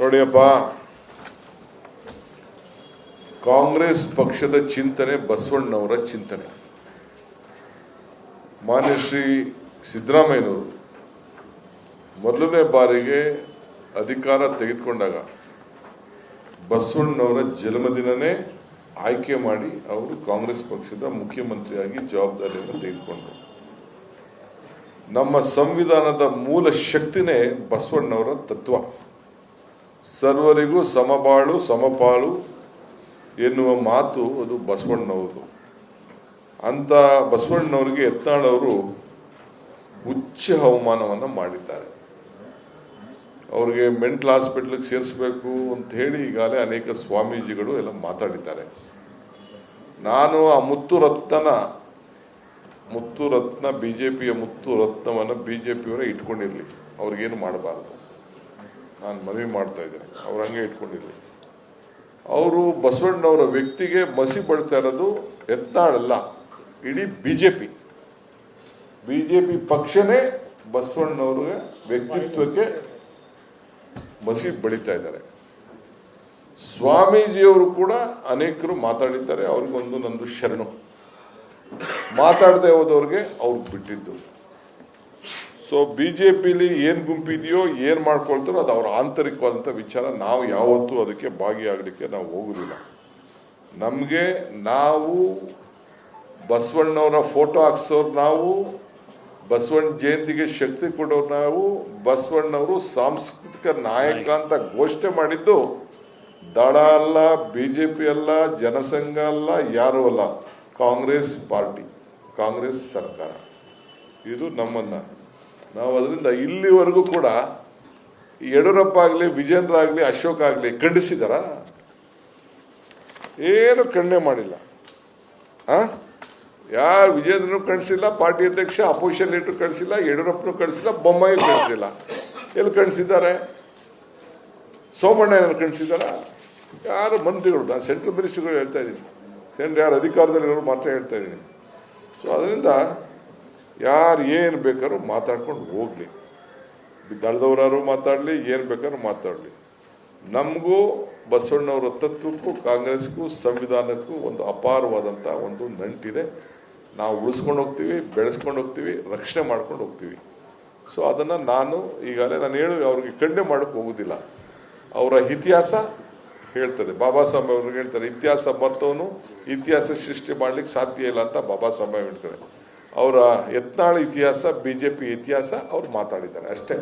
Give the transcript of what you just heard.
ನೋಡಿಯಪ್ಪ, ಕಾಂಗ್ರೆಸ್ ಪಕ್ಷದ ಚಿಂತನೆ ಬಸವಣ್ಣವರ ಚಿಂತನೆ. ಮಾನ್ಯ ಶ್ರೀ ಸಿದ್ದರಾಮಯ್ಯನವರು ಮೊದಲನೇ ಬಾರಿಗೆ ಅಧಿಕಾರ ತೆಗೆದುಕೊಂಡಾಗ ಬಸವಣ್ಣವರ ಜನ್ಮದಿನನೇ ಆಯ್ಕೆ ಮಾಡಿ ಅವರು ಕಾಂಗ್ರೆಸ್ ಪಕ್ಷದ ಮುಖ್ಯಮಂತ್ರಿಯಾಗಿ ಜವಾಬ್ದಾರಿಯನ್ನು ತೆಗೆದುಕೊಂಡರು. ನಮ್ಮ ಸಂವಿಧಾನದ ಮೂಲ ಶಕ್ತಿನೇ ಬಸವಣ್ಣವರ ತತ್ವ. ಸರ್ವರಿಗೂ ಸಮಬಾಳು, ಸಮಪಾಳು ಎನ್ನುವ ಮಾತು ಅದು ಬಸವಣ್ಣವರು ಅಂತ ಬಸವಣ್ಣನವರಿಗೆ ಎತ್ತಾಳವರು ಉಚ್ಚ ಅವಮಾನವನ್ನು ಮಾಡಿದ್ದಾರೆ. ಅವರಿಗೆ ಮೆಂಟಲ್ ಹಾಸ್ಪಿಟ್ಲಿಗೆ ಸೇರಿಸಬೇಕು ಅಂತ ಹೇಳಿ ಈಗಾಗಲೇ ಅನೇಕ ಸ್ವಾಮೀಜಿಗಳು ಎಲ್ಲ ಮಾತಾಡಿದ್ದಾರೆ. ನಾನು ಆ ಮುತ್ತು ರತ್ನನ ಮುತ್ತು ರತ್ನ ಬಿ ಜೆ ಪಿಯ ಮುತ್ತು ರತ್ನವನ್ನು ಬಿ ಜೆ ಪಿಯವರೇ ಇಟ್ಕೊಂಡಿರಲಿ. ಅವ್ರಿಗೇನು ಮಾಡಬಾರ್ದು. ನಾನು ಮನವಿ ಮಾಡ್ತಾ ಇದ್ದೇನೆ. ಅವ್ರು ಹಂಗೆ ಇಟ್ಕೊಂಡಿರಲಿ. ಅವರು ಬಸವಣ್ಣವರ ವ್ಯಕ್ತಿಗೆ ಮಸಿ ಬಳ್ತಾ ಇರೋದು ಎತ್ನಾಳಲ್ಲ ಇಡೀ B J P B J P ಪಕ್ಷನೇ ಬಸವಣ್ಣವ್ರ ವ್ಯಕ್ತಿತ್ವಕ್ಕೆ ಮಸಿ ಬಳಿತಾ ಇದ್ದಾರೆ. ಸ್ವಾಮೀಜಿಯವರು ಕೂಡ ಅನೇಕರು ಮಾತಾಡಿದ್ದಾರೆ. ಅವ್ರಿಗೊಂದು ನಂದು ಶರಣು. ಮಾತಾಡದೆ ಹೋದವ್ರಿಗೆ ಅವ್ರು ಬಿಟ್ಟಿದ್ದು. ಸೊ ಬಿ ಜೆ ಪಿಲಿ ಏನು ಗುಂಪಿದೆಯೋ ಏನು ಮಾಡ್ಕೊಳ್ತಾರೋ ಅದು ಅವ್ರ ಆಂತರಿಕವಾದಂಥ ವಿಚಾರ. ನಾವು ಯಾವತ್ತೂ ಅದಕ್ಕೆ ಭಾಗಿಯಾಗಲಿಕ್ಕೆ ನಾವು ಹೋಗುದಿಲ್ಲ. ನಮಗೆ ನಾವು ಬಸವಣ್ಣವರ ಫೋಟೋ ಹಾಕ್ಸೋರು ನಾವು, ಬಸವಣ್ಣ ಜಯಂತಿಗೆ ಶಕ್ತಿ ಕೊಡೋರು ನಾವು, ಬಸವಣ್ಣವರು ಸಾಂಸ್ಕೃತಿಕ ನಾಯಕ ಅಂತ ಘೋಷಣೆ ಮಾಡಿದ್ದು, ದಳ ಅಲ್ಲ ಬಿ ಜೆ ಪಿ ಅಲ್ಲ, ಜನಸಂಘ ಅಲ್ಲ, ಯಾರೂ ಅಲ್ಲ, ಕಾಂಗ್ರೆಸ್ ಪಾರ್ಟಿ. ಕಾಂಗ್ರೆಸ್ ಸರ್ಕಾರ. ಇದು ನಮ್ಮನ್ನ. ನಾವು ಅದರಿಂದ ಇಲ್ಲಿವರೆಗೂ ಕೂಡ ಯಡಿಯೂರಪ್ಪ ಆಗಲಿ ವಿಜೇಂದ್ರ ಆಗಲಿ ಅಶೋಕ್ ಆಗಲಿ ಖಂಡಿಸಿದಾರ? ಏನು ಖಂಡನೆ ಮಾಡಿಲ್ಲ. ಆ? ಯಾರು ವಿಜೇಂದ್ರನು ಕಳಿಸಿಲ್ಲ ಪಾರ್ಟಿ ಅಧ್ಯಕ್ಷ, ಅಪೋಸಿಷನ್ ಲೀಡರ್ ಕಳಿಸಿಲ್ಲ ಯಡಿಯೂರಪ್ಪನು ಕಳಿಸಿಲ್ಲ ಬೊಮ್ಮಾಯಿ ಕಳಿಸಿಲ್ಲ ಎಲ್ಲಿ ಕಳಿಸಿದ್ದಾರೆ ಸೋಮಣ್ಣ ಏನಾದ್ರು ಕಳಿಸಿದಾರ ಯಾರು ಮಂತ್ರಿಗಳು, ನಾನು ಸೆಂಟ್ರಲ್ ಮಿನಿಸ್ಟರ್ಗಳು ಹೇಳ್ತಾ ಇದ್ದೀನಿ. ಸೆಂಟ್ರ್ ಯಾರು ಅಧಿಕಾರದಲ್ಲಿರೋರು ಮಾತ್ರ ಹೇಳ್ತಾ ಇದ್ದೀನಿ. ಸೊ ಅದರಿಂದ ಯಾರು ಏನು ಬೇಕಾದ್ರೂ ಮಾತಾಡ್ಕೊಂಡು ಹೋಗ್ಲಿ. ದಳದವರಾರು ಮಾತಾಡಲಿ, ಏನು ಬೇಕಾದ್ರೂ ಮಾತಾಡಲಿ. ನಮಗೂ ಬಸವಣ್ಣವರ ತತ್ವಕ್ಕೂ, ಕಾಂಗ್ರೆಸ್ಗೂ, ಸಂವಿಧಾನಕ್ಕೂ ಒಂದು ಅಪಾರವಾದಂಥ ಒಂದು ನಂಟಿದೆ. ನಾವು ಉಳಿಸ್ಕೊಂಡು ಹೋಗ್ತೀವಿ, ಬೆಳೆಸ್ಕೊಂಡು ಹೋಗ್ತೀವಿ, ರಕ್ಷಣೆ ಮಾಡ್ಕೊಂಡು ಹೋಗ್ತೀವಿ. ಸೊ ಅದನ್ನು ನಾನು ಈಗಾಗಲೇ ನಾನು ಹೇಳಿ ಅವ್ರಿಗೆ ಕಣ್ಣೆ ಮಾಡೋಕ್ಕೆ ಹೋಗೋದಿಲ್ಲ. ಅವರ ಇತಿಹಾಸ ಹೇಳ್ತದೆ. ಬಾಬಾ ಸಾಹೇಬ್ ಅವ್ರಿಗೆ ಹೇಳ್ತಾರೆ, ಇತಿಹಾಸ ಬರ್ತವನು ಇತಿಹಾಸ ಸೃಷ್ಟಿ ಮಾಡ್ಲಿಕ್ಕೆ ಸಾಧ್ಯ ಇಲ್ಲ ಅಂತ ಬಾಬಾ ಸಾಹೇಬ್ ಹೇಳ್ತಾರೆ. ಅವರ ಯತ್ನಾಳ ಇತಿಹಾಸ ಬಿ ಜೆ ಪಿ ಇತಿಹಾಸ ಅವ್ರು ಮಾತಾಡಿದ್ದಾರೆ ಅಷ್ಟೇ.